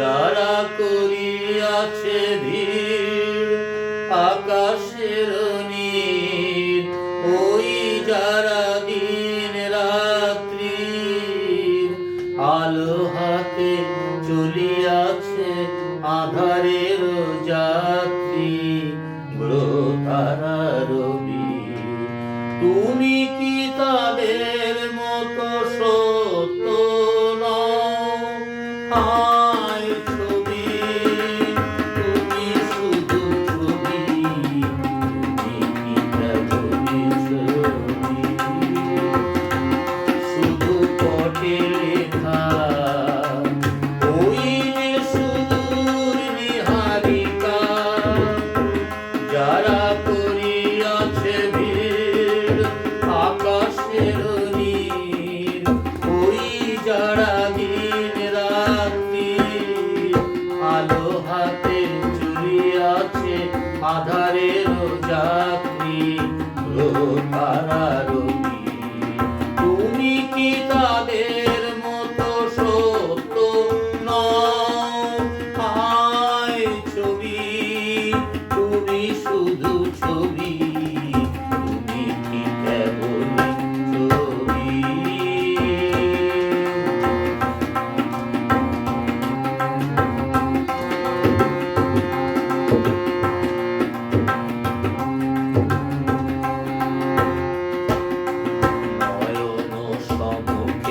যারা করিয়াছে ভিড়, আকাশের ওই যারা দিন রাত্রি আলো হাতে চলিয়াছে আধারের যাত্রী গ্রহ তারা রবি। তুমি কি তাদের আলো হাতে চুরিয়াছে আধারের যাত্রী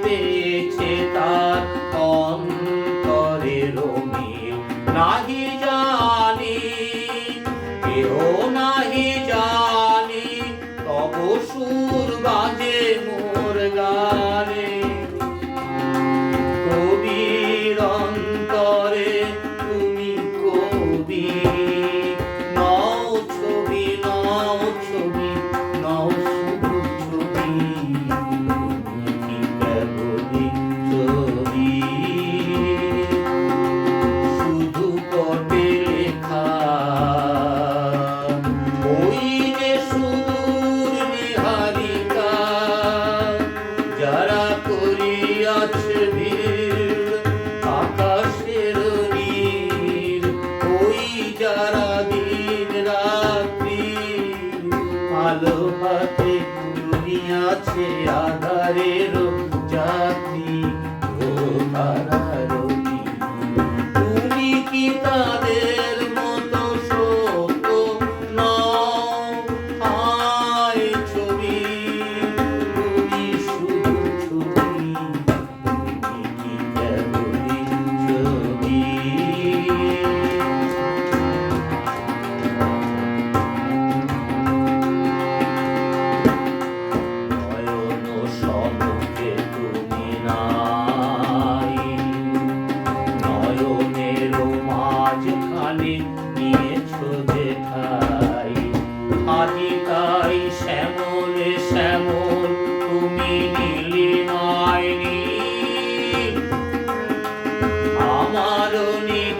পেয়েছে তার অন্তরের মিল নাহি জানি কেউ নাহি জানি তব সুর বাজে আধারের জাতি ও তারা কারণে